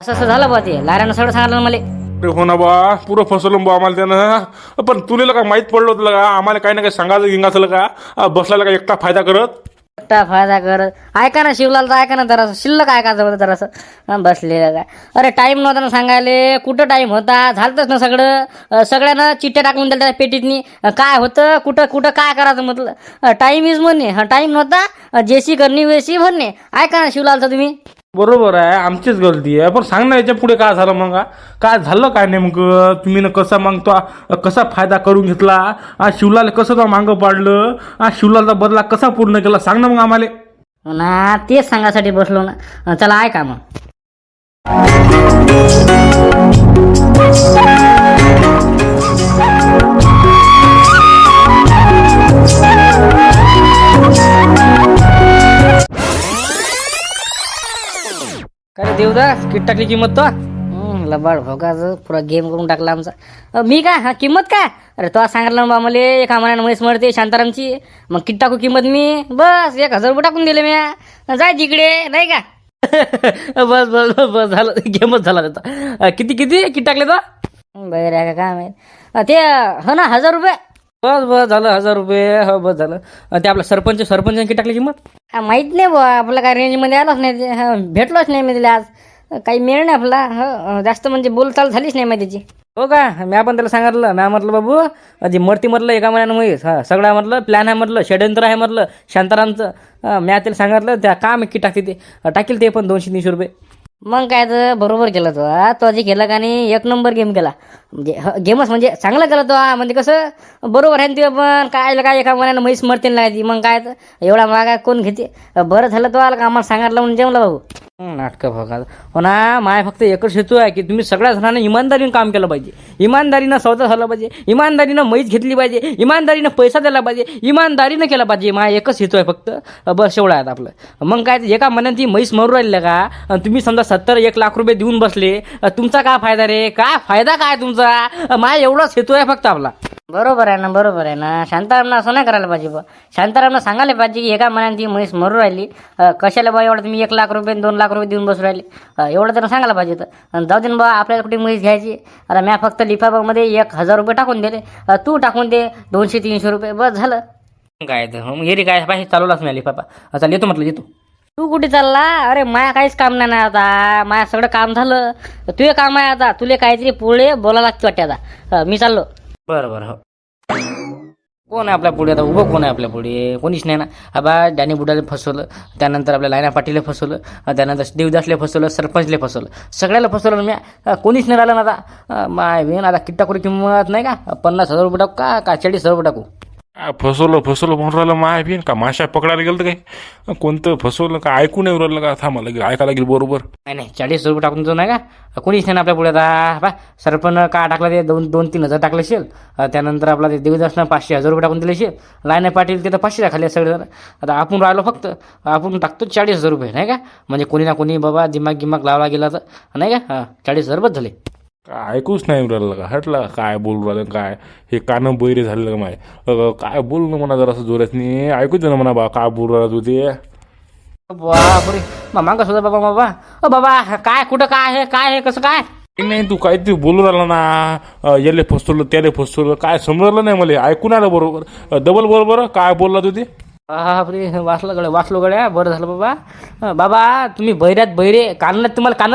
असं असं झालं बा ते. लाऱ्यानं सगळं सांगितलं ना मला. अरे हो ना बा पुरं फसवलं बा आम्हाला त्यानं. पण तुला का माहीत पडलं होतं का? आम्हाला काही ना काही सांगायचं गिंगाचं का आ, बसला का एकटा फायदा करत? एकटा फायदा कर ऐका ना शिवलाल तर ऐका ना जरा शिल्लक ऐकायचं होतं जरासं हं, बसलेलं काय? अरे टाईम नव्हता ना सांगायले. कुठं टाईम होता? झालतंच ना सगळं. अं, सगळ्यांना चिठ्ठ्या टाकून दिल्या त्या पेटीतनी. अं, काय होतं? कुठं कुठं काय करायचं म्हटलं? टाईम इज म्हणणे हा टाईम नव्हता. जेसी करणी वेसी म्हणणे. ऐका ना शिवलालचं तुम्ही. बरोबर आहे आमचीच गलती आहे. पण सांग ना याच्यापुढे काय झालं मग हा? काय झालं काय नेमकं? तुम्ही ना कसा मग तो आ, कसा फायदा करून घेतला? आ शिवलाला कसं का मागं पाडलं? आ शिवलालचा बदला कसा पूर्ण केला? सांग ना मग आम्हाला. हो ना तेच सांगायसाठी बसलो ना. अं, चला का मग. देवदास किट टाकली किंमत तो. लबाड भोगाचं पुरा गेम करून टाकला आमचा. अ, मी काय? हा किंमत काय? अरे तो सांगितलं ना बा मला एका महिन्यानं म्हैस मरते शांतारामची. मग किट टाकू किंमत मी? बस एक हजार रुपये टाकून दिले मी. जाय तिकडे नाही का? बस बस बस बस झालं. गेमच झाला त्याचा. अ, किती किती किट टाकले तो? बरं आहे का काय माहीत. अ, ते हो ना हजार रुपये. बस बस झालं हजार रुपये हो बस झालं. ते आपला सरपंच सरपंच किती टाकली किंमत? हा, माहीत नाही बुवा आपलं काय रेंजमध्ये आलोच नाही ते हा, भेटलोच नाही मी तिला आज. काही मिळ नाही आपला हो जास्त म्हणजे बोलचाल झालीच नाही माझी त्याची हो का? मी आपण त्याला सांगितलं मी म्हटलं बाबू जे मरती म्हटलं एका महिन्यानं हा सगळं म्हटलं प्लॅन आहे म्हटलं षडयंत्र आहे म्हटलं शांतारामचं. अ, मी त्याला सांगितलं त्या का मी किट टाकते ते. टाकील ते पण दोनशे तीनशे रुपये. मग काय तर बरोबर केलं तो तो जे केला का नाही एक नंबर गेम केला. म्हणजे गेमच म्हणजे चांगला केला तो म्हणजे कसं बरोबर आहे ना ते पण काय काय एका महिन्यानं म्हैस मरते नाही ती मग काय तर एवढा मागा कोण घेते? बरं झालं तो आला का? आम्हाला सांगितलं म्हणून जेवला भाऊ. नाटकं बघा. हो ना माय फक्त एकच हेतू आहे की तुम्ही सगळ्या जणांना इमानदारीनं काम केलं पाहिजे. इमानदारीनं सौदा झाला पाहिजे. इमानदारीनं म्हैस घेतली पाहिजे. इमानदारीनं पैसा दिला पाहिजे. इमानदारीनं केला पाहिजे. माय एकच हेतू आहे फक्त. बस एवढं आहे आपलं. मग काय एका मनात ती म्हैस मरू राहिली का? तुम्ही समजा सत्तर एक लाख रुपये देऊन बसले. तुमचा काय फायदा रे? काय फायदा काय तुमचा? माय एवढाच हेतू आहे फक्त आपला. बरोबर आहे ना बरोबर आहे ना. शांतारामनं असं नाही करायला पाहिजे बा शांतारामनं सांगायला पाहिजे की एका मनात ती म्हैस मरू राहिली. अ, कशाला बा एवढं तुम्ही एक लाख रुपये दोन लाख रुपये देऊन बसू राहिले? अ, एवढं त्यांना सांगायला पाहिजे होतं. आणि जाऊ दे ना बा आपल्याला कुठे म्हैस घ्यायची? आता म्या फक्त लिफाफामध्ये एक हजार रुपये टाकून दिले. अ, तू टाकून दे दोनशे तीनशे रुपये. बस झालं. काय तर मग गेली काय पाहिजे चालवलाच नाही लिफाफा. आता येतो म्हटलं येतो. तू कुठे चालला? अरे माया काहीच काम नाही ना आता. माया सगळं काम झालं. तुझे काम आहे आता. तुले काहीतरी पुढे बोलायला लागते वाटते आता. अ, मी चाललो. बरं बरं हो. कोण आहे आपल्या पुढे? आता उभं कोण आहे आपल्या पुढे? कोणीच नाही ना. आबा डॅनी बुडाले फसवलं त्यानंतर आपल्या लायना पाटीलला फसवलं त्यानंतर देवदासले फसवलं सरपंचले फसवलं. सगळ्याला फसवलं मी. कोणीच नाही राहिलं ना आता. माय बेन आता किट्टा करू किंमत नाही का? पन्नास हजार रुपये टाकू का? का चाळीस हजार रुपये टाकू? आ, फसवलं फसवलं म्हणून राहिलं माय बिन का माशा पकडायला गेलं तर काय? कोणतं फसवलं का ऐकू नाही राहिलं का थांबा लागेल ऐकायला लागेल बरोबर. नाही नाही चाळीस हजार रुपये टाकून तो नाही का कोणीच नाही आपल्या पुढे आता बा सरपण का टाकला ते दोन दोन तीन हजार टाकले असेल. त्यानंतर आपला ते देवीदासनं पाचशे हजार रुपये टाकून दिले असेल. लायना पाटील ते तर पाचशे टाकले सगळेजण. आता आपण राहिलो फक्त आपण टाकतो चाळीस हजार रुपये नाही का? म्हणजे कोणी ना कोणी बाबा दिमाग गिमाग लावला गेला तर नाही का? हां चाळीस हजार बस झाले. काय ऐकूच नाही राहिलं का? हटलं काय बोलू राहिलं काय? हे कानं बैरे झालेलं का माय? काय बोल ना म्हणा जरा असं जोरातनी ऐकूच दे ना म्हणा बा काय बोलू राहिला तू ते. बापरे. मामा कसं होतं बाबा बाबा. ओ बाबा काय कुठं काय आहे? काय आहे? कसं काय? नाही, नाही तू काहीतरी बोलू राहिला ना. याले फसवलं त्याले फसवलं. काय समजलं नाही मला? ऐकून आलं बरोबर. डबल बरोबर. काय बोलला तू ते? बापरे वाचलं गड्या वाचलो गड्या. बरं झालं बाबा. बाबा तुम्ही बैऱ्यात बैरे कानात तुम्हाला कान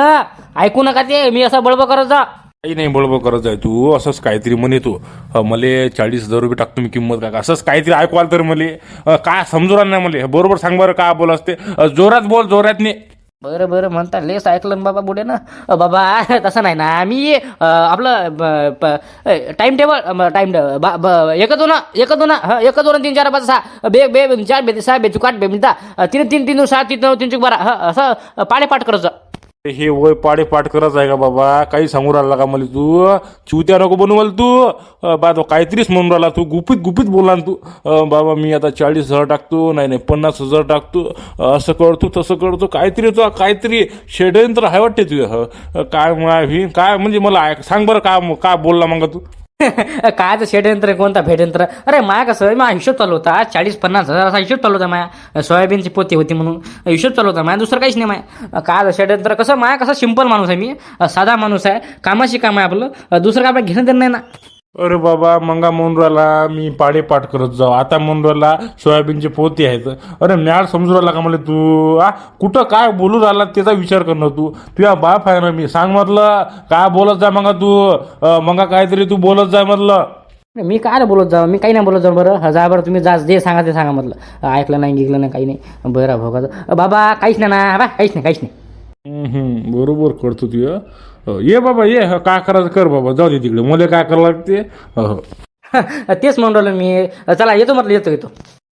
ऐकू नका ते. मी असं बळबळ करत जा. काही नाही बळबळ करत जाय तू. असंच काहीतरी म्हणे तू. मले चाळीस हजार रुपये टाकतो मी किंमत का असंच काहीतरी ऐकवाल तर मले. काय समजू नाही मला? बरोबर सांग बरं का बोल असते जोरात बोल जोरात नाही बरं बरं म्हणता लेस ऐकलं बाबा बुडे ना. बाबा तसं नाही ना. मी आपलं टाइम टेबल टाइम एक दोन एक दोन हां एक दोन तीन चार पाच सहा बे बे चार बे सहा बे चुक आठ बे मिळता तीन तीन तीन सहा तीन तीन चुक बारा. हं, असं पाडे पाठ करायचं हे वय पाडे पाठ करत आहे का बाबा? काही सांगू राहिला का मला तू? चिवत्या नको बनू मला तू. बा तो काहीतरीच म्हणून राहिला तू. गुपित गुपित बोलला ना तू. बाबा मी आता चाळीस हजार टाकतो नाही नाही पन्नास हजार टाकतो. असं करतो तसं करतो. काहीतरी तो काहीतरी षडयंत्र आहे वाटते तुझं. काय काय म्हणजे मला ऐक- सांग बरं काय काय बोलला मग तू? कायचं तर षडयंत्र कोणता भेटयंत्र अरे माया कसं माझा हिशोब चालू होता. चाळीस पन्नास हजार असा हिशोब चालू होता माया. सोयाबीनची पोती होती म्हणून. हिशोब चालू होता माया दुसरं काहीच नाही माया. काय तर षडयंत्र कसं माया कसं सिंपल माणूस आहे मी? साधा माणूस आहे. कामाशी काम आहे आपलं. दुसरं काय घेणं देणं नाही ना. अरे बाबा मंगा राहिला मी पाडे पाठ करत जाऊ. आता राहिला सोयाबीनचे पोते आहेत. अरे म्याड समजू राहिला का मला तू? आ कुठं काय बोलू राहिला त्याचा विचार करणं तू. तुझ्या बाप आहे ना मी. सांग म्हटलं. काय बोलत जा मंगा तू? मंगा काहीतरी तू बोलत जाय म्हटलं. मी काय बोलत जाऊ? मी काही नाही बोलत जाऊ बरं. जा बरं. तुम्ही जा जे सांगा ते सांगा म्हटलं. ऐकलं नाही गिकलं नाही काही नाही. बरं भोगाचं. बाबा काहीच नाही ना. बा काहीच नाही काहीच नाही. बरोबर करतो तू. अं, ये बाबा ये हं, काय करायचं कर बाबा जाऊ दे तिकडे. मला काय करावं लागते? हो हो. तेच म्हणून राहिलो मी. चला येतो म्हटलं येतो येतो.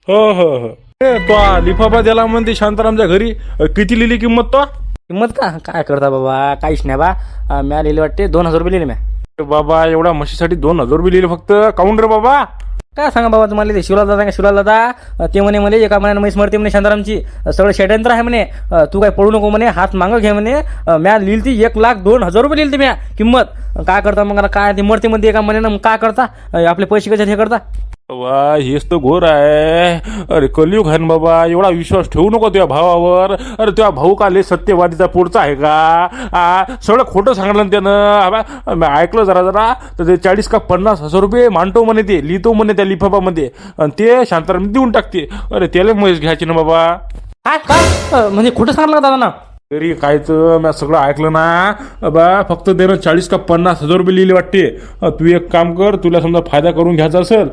हो हो हो. ए, तो हा लिफाफा दिला म्हणते शांतारामच्या घरी. अं, किती लिहिली किंमत तो? किंमत का? काय करता बाबा? काहीच नाही बा. म्या लिहिले वाटते दोन हजार रुपये लिहिले म्या. बाबा एवढ्या म्हशीसाठी दोन हजार रुपये लिहिले फक्त. काऊन रे बाबा? काय सांगा बाबा तुम्हाला? ते शिवलाल दादा का? शिवलाल दादा? ते म्हणे म्हणे एका महिन्यानं म्हैस मरते म्हणे शांतारामची. सगळं षडयंत्र आहे म्हणे. तू काय पडू नको म्हणे हात मागं घे म्हणे. म्या लिहिल ती एक लाख दोन हजार रुपये लिहिली म्या. किंमत. काय करता मग आता? काय ते मरते म्हणते एका महिन्यानं मग काय करता? आपले पैसे कसे हे करता? वा हेच तर घोर आहे. अरे कलियुग आहे ना बाबा एवढा विश्वास ठेवू नको त्या भावावर. अरे त्या भाऊ का ले सत्यवादीचा पुढचा आहे का? आ, सगळं खोटं सांगितलं ना त्यानं हा ऐकलं जरा जरा तर ते चाळीस का पन्नास हजार रुपये मांडतो म्हणे ते लिहितो म्हणे त्या लिफाफामध्ये. आणि ते शांताराम देऊन टाकते. अरे त्याला म्हैस घ्यायची ना बाबा. काय? काय? म्हणजे खोटं सांगलं दादा ना तरी कायचं मी सगळं ऐकलं ना. बा फक्त देणं चाळीस का पन्नास हजार रुपये लिहिले वाटते. तू एक काम कर तुला समजा फायदा करून घ्यायचा असेल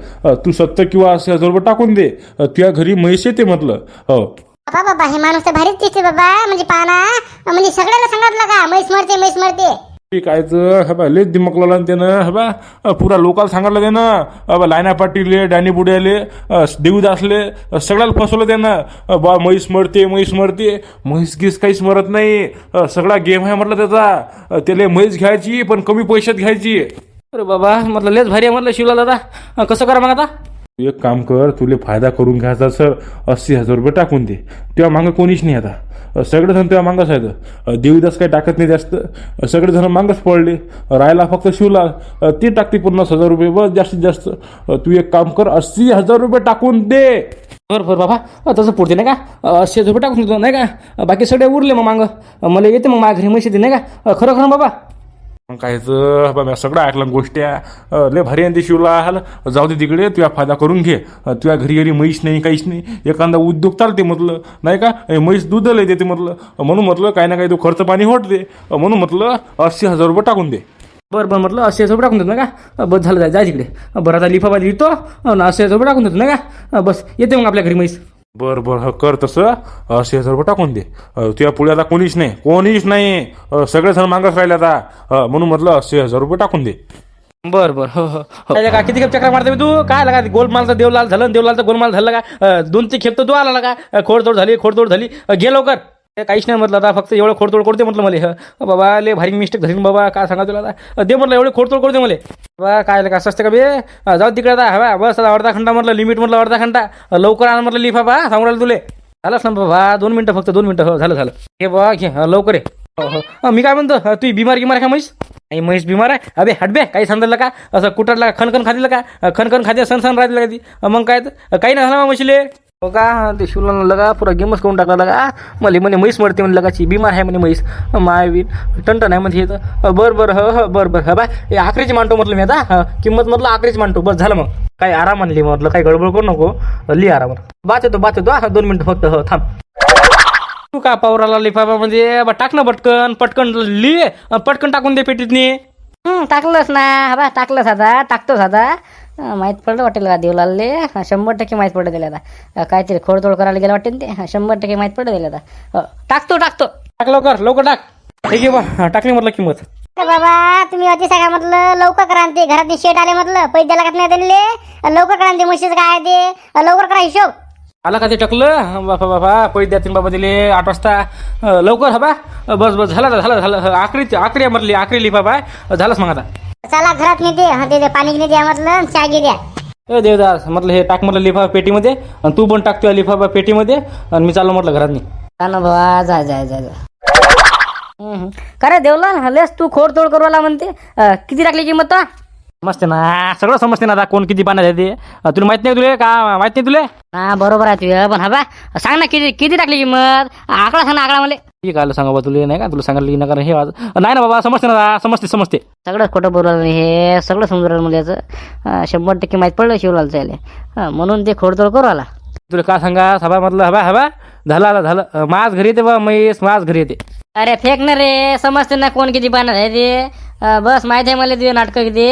तू सत्तर किंवा अस्सी हजार रुपये टाकून दे. तुझ्या घरी म्हैस येते म्हटलं. हो. बाबा बाबा हे माणूस तर भारीच दिसते बाबा. म्हणजे पाना म्हणजे सगळ्याला सांगितलं का म्हैस मरते म्हैस मरते. कायचं? हा बा लेच दिमक लावला त्यानं. हा बा पुरा लोकाला सांगितलं त्यानं. अ, बा लायना पाटील डॅनी बुड्याले देवीदासले सगळ्याला फसवलं त्यानं. बा म्हैस मरते म्हैस मरते. म्हैस गीस काहीच मरत नाही. सगळा गेम आहे म्हटलं त्याचा. त्याला म्हैस घ्यायची पण कमी पैशात घ्यायची. अरे बाबा म्हटलं लेच भारी आहे म्हटलं शिवला दादा कसं करा मग आता? तू एक काम कर तुले फायदा करून घ्यायचा सर अस्सी हजार रुपये टाकून दे. तेव्हा मागं कोणीच नाही आता. सगळेजण तेव्हा मागच आहेत. देवीदास काही टाकत नाही जास्त. सगळेजण मागंच पडले. राहायला फक्त शिवला. ती ते टाकते पन्नास हजार रुपये. बस जास्तीत जास्त. तू एक काम कर अस्सी हजार रुपये टाकून दे. बरं बरं बाबा. तसं पुढते नाही का? अस्सी हजार रुपये टाकून देतो नाही का? बाकी सगळे उरले मग मागं. मला येते मग माझ्या घरी म्हशी येते नाही का? खरं खरं बाबा. मग कायचं बा मी सगळं ऐकलं गोष्टी लय भारी आहे ते शिवला हाल. जाऊ दे तिकडे तुझ्या फायदा करून घे. तुझ्या घरी घरी म्हैस नाही काहीच नाही. एखादा उद्योग चालते म्हटलं. नाही का? म्हैस म्हैस दूधला देते म्हटलं. म्हणून म्हटलं काही ना काही तो खर्च पाणी होटते दे. म्हणून म्हटलं अस्सी हजार रुपये टाकून दे. बरं बरं म्हटलं अस्सी हजार रुपये टाकून देतो नाही का? बस झालं जाय जाय तिकडे. बरं आता लिफाफा लिहितो ना अस्सी हजार रुपये टाकून देतो नाही का? बस येते मग आपल्या घरी म्हैस. बरं बरं हो कर तसं. अस्सी हजार रुपये टाकून दे. तुझ्या पुढे आता कोणीच नाही. कोणीच नाही. सगळेजण मागच राहिले आता. म्हणून म्हटलं अस्सी हजार रुपये टाकून दे. बरं बरं हो हो हो. का किती खेप चक्र मारते तू? काय लागा गोलमालचा देवलाल झालं देवलालचा गोलमाल झालं का? दोन ते खेप तर तू आला का? खोडतोड झाली खोडतोड झाली. अं, घे लवकर. हे काहीच नाही म्हटलं आता फक्त एवढं खोडतोड करते म्हटलं मला. बाबा लय भारी मिस्टेक धरीन बाबा काय सांगा तुला आता? दे म्हटलं एवढे खोडतोड करते मला. बाबा काय का असतं का बे? जाऊ तिकडे आता हवा बस आता अर्धा घंटा म्हटलं लिमिट म्हटलं अर्धा घंटा. लवकर आण म्हटलं लिफा बा सांगू राहिलं तुले. झालंच ना बाबा दोन मिनटं फक्त दोन मिनटं हो झालं झालं. हे बा घे लवकर आहे हो हो. मी काय म्हणतो तू बिमार गिमार का म्हैस नाही म्हैस बिमार आहे? अबे हटबे काही सांगितलं का? असं कुठला का खनखन खातील का? अं, खनखन खाते सण सण राहतील का ती? मग काय काही नाही झालं म्हशीले हो का ते शिवला लगा पुरा गेमच करून टाकला लगा. मला म्हणे म्हैस मरते म्हणे लगाची बिमार आहे म्हणे म्हैस. मायवीन टंटन आहे म्हणजे बरं बरं हो हो बरं बरं हा बाय. हे आखरीची मांडतो म्हटलं मी आता हं, किंमत म्हटलं आखरीच मांडतो. बस झालं मग. काही आराम म्हणली म्हटलं काही गडबड करू नको. लिही आरामात बात येतो बात येतो हा दोन मिनटं फक्त हो थांब. तू का पावराला लिफाफा म्हणजे बा टाक ना पटकन पटकन लिहि पटकन टाकून दे पेटीतनी. हं, टाकलंच ना हबा टाकलंच आता टाकतोच आता. हं, माहीत पडलं वाटेल का देवलालले हं, शंभर टक्के माहीत पडलं त्याला आता काहीतरी खोडतोड करायला गेलं वाटेल ते हं, शंभर टक्के माहीत पडलं त्याला आता टाकतो टाकतो टाक लवकर लवकर टाक ठीक आहे बा टाकली म्हटलं किंमत अरे बाबा तुम्ही अति सांगा म्हटलं लवकर करा ना ते घरात शेट आले म्हटलं पैसे द्यायला लागत नाही त्यांना लवकर करा ना ते म्हशीचं काय ते लवकर करा हिशोब आला का ते टाकलं बापा बापा पैसे द्यातील बाबा दिले आठ वाजता लवकर हा बा अं, बस बस झालं झालं झालं आखरी आखरी म्हटली आखरी लिफाफा आहे झालंच मग आता चला घरात नेते. हा ते पाणी घेणे द्या म्हटलं चाय घे द्या. ए देवदास म्हटलं हे टाक म्हटलं लिफाफा पेटीमध्ये आणि तू पण टाकतोय लिफाफा पेटीमध्ये आणि मी चाललो म्हटलं घरात नाही ना जा जा जा जा. का रे देवलाल हलेस तू खोड तोड करू आला म्हणते. अं, किती टाकली किंमत तो? समजते ना सगळं समजते ना आता कोण किती पाण्यात आहे ते. अं, तुला माहीत नाही तुले? का माहीत नाही तुले? हा बरोबर आहे तुझं पण हा बा सांग ना किती किती टाकली किंमत? आकडा सांग ना आकडा मला ठीक आहे सांगा बा तुले नाही का? तुला की नका हे आज नाही ना बाबा समजते ना समजते समजते. सगळं खोटं बोलवलं नाही हे सगळं समजून राहिलं मला याचं शंभर टक्के माहीत पडलं शिवलालचं याले. हा, म्हणून ते खोडतोड करू आला. तुला काय सांगा सभा म्हटलं हबा हबा? झालं आला झालं. माझ घरी येते बा म्हैस माझ घरी येते. अरे फेक ना रे समजते ना कोण किती पाण्यात आहे ते. बस माहीत आहे मला तुझे नाटकं किती.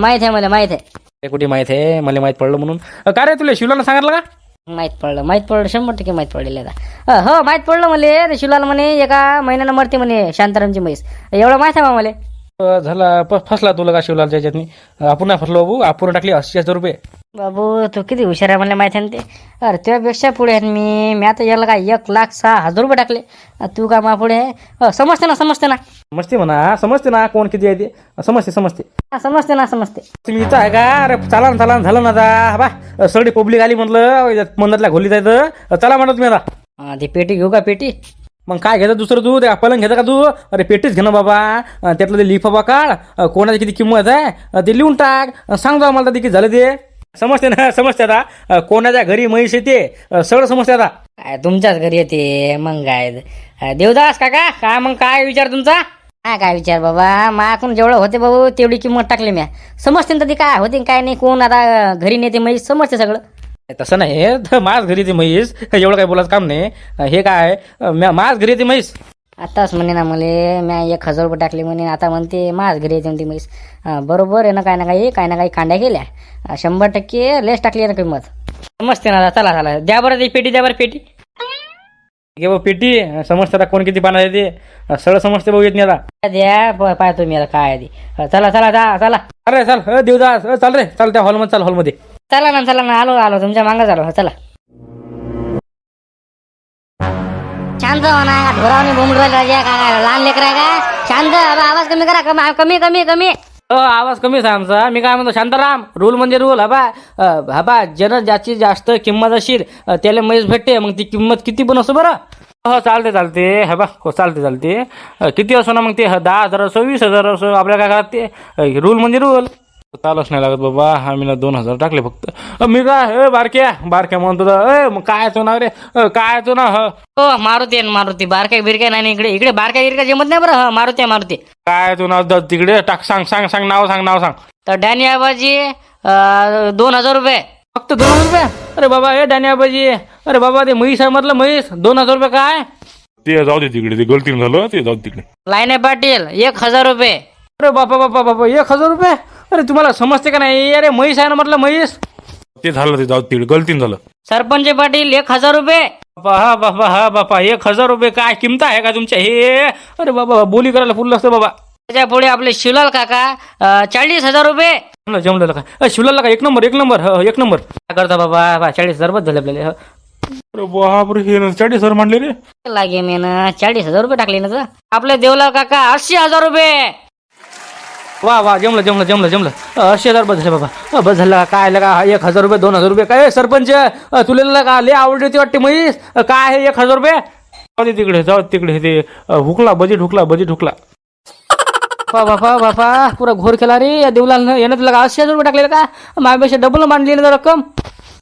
माहीत आहे मला माहीत आहे. कुठे माहीत आहे? मला माहीत पडलं म्हणून. काय रे तुला शिवलानं सांगितलं का? माहीत पडलं माहीत पडलं शंभर टक्के माहीत पडलेलं आता. हो माहीत पडलं मला शिवलाल म्हणे एका महिन्यानं मरते म्हणे शांतारामची म्हैस. एवढं माहीत आहे बा मला? झाला फसला तुला का शिवलालच्या याच्यातनी अं, आपण फसलो बाबू आपण टाकली अस्सी हजार रुपये. बाबू तू किती हुशार आहे मला माहिती आहे ना ते. अरे तुझ्यापेक्षा पुढे मी मी आता याला काय एक लाख सहा हजार रुपये टाकले. तू का मा पुढे आहे? समजते ना समजते ना. समजते म्हणा समजते ना कोण किती आहे ते. समजते समजते. हा, समजते ना समजते. तुम्ही इथं आहे का? अरे चला ना चला ना झालं ना आता. बा सगळी पब्लिक आली म्हटलं मंदातल्या खोलीत जायचं चला म्हणत तुम्ही आता. हा, ती पेटी घेऊ का पेटी? मग काय घ्यायचं दुसरं तू ते पलंग घेतं का तू अरे पेटीच घे ना बाबा त्यातलं ते लिफाफा काढ. कोणाची किती किंमत आहे? ते लिहून टाक. सांग जा मला ते किती झालं ते. समजते ना? समजते आता. कोणाच्या घरी म्हैस येते? सगळं समजते आता. तुमच्याच घरी येते. मग काय? अ, देवदास काका काय मग काय विचार तुमचा? काय काय विचार बाबा? माकून जेवढं होते बाबू तेवढी किंमत टाकली म्या. समजते ना ती काय होते काय नाही कोण आता घरी नेते म्हैस? समजते सगळं. तसं नाही. तर माझ घरी येते म्हैस. एवढं काही बोलायचं काम नाही. हे काय? म्या- माझ घरी येते म्हैस. आताच म्हणे ना मले म्या एक हजार रुपये टाकले म्हणे आता म्हणते माझ घरी येते म्हणते म्हैस. हा, बरोबर आहे ना काय ना काही काय ना काही कांड्या केल्या. हा, शंभर टक्के लेस टाकली आहे ना किंमत. समजते ना. चला चला. द्या बरं ती पेटी द्या बरं पेटी. घे बा पेटी. समजते आता कोण किती पाण्यात येते सगळं समजते भाऊ येत नाही आता. द्या प- पाहतो मी आता काय आहे ती. हा, चला चला जा चला. अरे चाल अं, देवदास अं, चाल रे. चाल त्या हॉलमध्ये चाल हॉलमध्ये चला ना चला ना आलो आलो तुमच्या मागं झालो चला. शांत म्हणा ढोरावणी बोंबल राजा काय लहान लेकर आहे का? शांत अबे, आवाज कमी करा कमी कमी कमी कमी. अ, आवाज कमीच आहे आमचा. मी काय म्हणतो शांताराम रूल म्हणजे रूल हबा अ, हबा ज्यानं ज्याची जास्त किंमत असेल अ, त्याला म्हैस भेटते मग ती किंमत किती पण असो बरं. हो चालते चालते हबा हो चालते चालते. अ, किती असो ना मग ते ह- दहा हजार असो वीस हजार असो आपल्या काय घरात ते? रूल म्हणजे रूल चालच नाही लागत बाबा. आम्ही ना दोन हजार टाकले फक्त. मी काय? ए बारक्या. बारक्या म्हणतो ए मग काय तो ना रे? काय तो ना ह. हो मारुती आहे ना मारुती. बारकाय बिरकाय नाही ना इकडे इकडे बारकाय बिरकाय जमत नाही बरं. हा मारुती आहे मारुती. काय तो नाव? द- तिकडे. टाक सांग सांग सांग नाव सांग नाव सांग. तर डॅनी आबाजी अं, दोन हजार रुपये. फक्त दोन हजार रुपये? अरे बाबा हे डान्याबाजी अरे बाबा ते म्हैस आहे म्हटलं म्हैस. दोन हजार रुपये काय? ते जाऊ दे तिकडे. ते गलतीनं झालं ते जाऊ दे तिकडे. लाईने पाटील. एक हजार रुपये. अरे बापा बापा बापा एक हजार रुपये? अरे तुम्हाला समजते का नाही? अरे म्हैस आहे ना म्हटलं म्हैस ते झालं ते जाऊ तिकडे गलतीनं झालं. सरपंच पाटील एक हजार रुपये. बापा हा बापा हा बापा एक हजार रुपये काय किंमत आहे का तुमच्या हे? अरे बाबा बोली करायला फुल असतं बाबा. त्याच्या पुढे आपले शिवलाल काका चाळीस हजार रुपये. जमलं जमलं का? अ, शिवलाला का एक नंबर एक नंबर हो एक नंबर. काय करता बाबा? बा चाळीस हजार बस झाले आपल्याला हो. अरे बापरे हे ना चाळीस हजार मांडले रे. लागे मी ना चाळीस हजार रुपये टाकले ना तर आपले देवलाल काका अस्सी हजार रुपये. वा वा जमलं जमलं जमलं जमलं. हजार बस झाले बाबा. बस झालं काय लगा एक हजार रुपये दोन हजार रुपये. काय सरपंच तुला का लय आवडली होती वाटते अ, काय आहे एक हजार रुपये? जाऊ दे तिकडे जाऊ तिकडे. ते हुकला बजेट हुकला बजेट हुकला. बापा बापा बापा पुरा घोर केला रे या देवलाल यानं तुला का अस्सी हजार रुपये टाकले का? माझ्यापेक्षा डबल मांडली ना रक्कम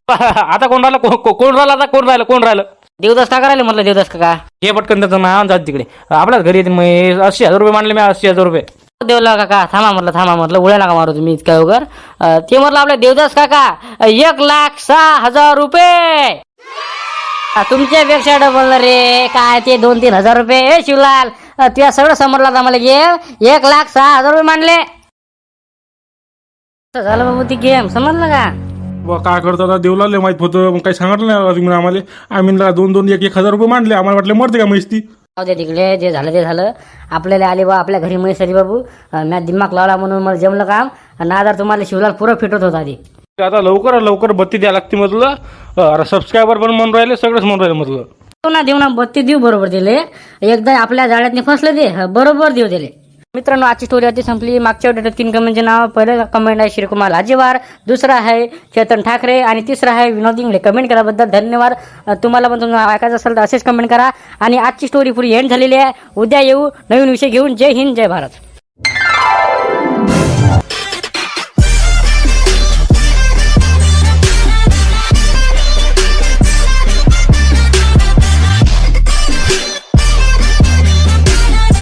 आता कोण राहिलं? को- को- कोण राहिलं आता? कोण राहिलं? कोण राहिलं? देवदास काका राहिले म्हटलं देवदास काका हे पटकन त्याचं नाव जात तिकडे. आपल्याच घरी येते म्हैस अस्सी हजार रुपये मांडले मी अस्सी हजार रुपये. देवला काका थांबा म्हटलं थांबा म्हटलं उड्या नका मारू तुम्ही इतका वगैरे ते म्हटलं आपले देवदास काका एक लाख सहा हजार रुपये. तुमच्या तुमच्यापेक्षा डबल रे काय ते दोन तीन हजार रुपये. ए शिवलाल अं, तुला सगळं समजलं आता मला गेम एक लाख सहा हजार रुपये मांडले असं झालं बाबू ती गेम समजलं का? काय करतो आता? देवलाले माहीत होतं मग काही सांगितलं नाही तुम्ही आम्हाला. आम्ही दोन दोन एक एक हजार रुपये मांडले आम्हाला वाटलं मरते का म्हैस ती दे तिकडे जे झालं ते झालं. आपल्याला आले बा आपल्या घरी म्हैस आली बाबू. मी दिमाग लावला म्हणून मला जमलं काम. आणि आधार तुम्हाला शिवलाल पुरं फिटत होता आधी आता लवकर लवकर बत्ती द्या लागते म्हटलं अरे सबस्क्रायबर पण म्हणून राहिले सगळंच म्हणून राहिले म्हटलं देऊ ना देऊ ना बत्ती देऊ बरोबर दिले. एकदा आपल्या जाळ्यातनी फसले ते. बरोबर देऊ दिले. मित्रांनो आजची स्टोरी आधी संपली. मागच्या आठवड्यात तीन कमेंटचे नाव पहिलं कमेंट आहे श्रीकुमार हाजीवार दुसरा आहे चेतन ठाकरे आणि तिसरा आहे विनोद इंगळे. कमेंट केल्याबद्दल धन्यवाद. तुम्हाला पण तुम्हाला ऐकायचं असेल तर असेच कमेंट करा. आणि आजची स्टोरी पुरी एंड झालेली आहे. उद्या येऊ नवीन विषय घेऊन. जय हिंद जय भारत.